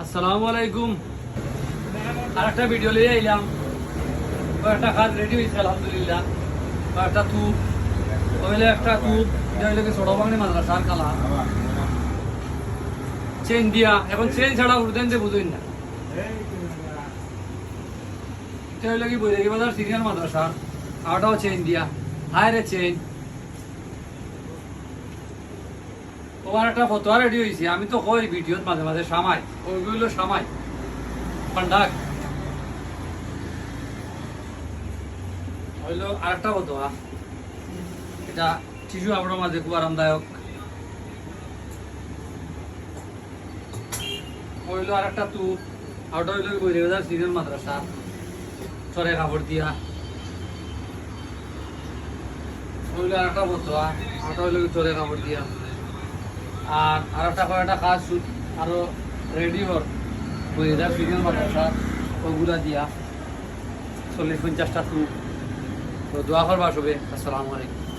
আসসালামু আলাইকুম। আর একটা ভিডিও লিয়ে এলাম কয়েকটা কাজ রেডি হয়েছে, আলহামদুলিল্লাহ। কয়েকটা তুপ ওইলে একটা তুপ কি ছোট বাংলি মাদ্রাসার কালা। চেন দিয়া। এখন চেন ছাড়া উঠতেন যে বুঝুন না। এটা হইলে কি বৈরাগী বাজার সিরিয়াল মাদ্রাসার আরটাও চেন দিয়া। হায় রে চেন তোমার একটা ফটোয়া রেডি হয়েছে। আমি তো কই ভিডিওত মাঝে মাঝে সামাই। ওইগুলো সামাই? পান্ডাক হইল আরেকটা ফটোয়া এটা শিশু আপনার মাঝে খুব আরামদায়ক। বৈরাবাজার সিরিয়াল মাদ্রাসা। চরে কাপড় দিয়া। হইল আরেকটা ফটোয়া আউটা হইল চরে কাপড় দিয়া। আর আর একটা কাজ শুট রেডি হর বইরা সিরিয়াল মাদ্রাসা ওগুলা দিয়া। চল্লিশ পঞ্চাশটা তো দোয়া করবা সবে। আসসালামু আলাইকুম।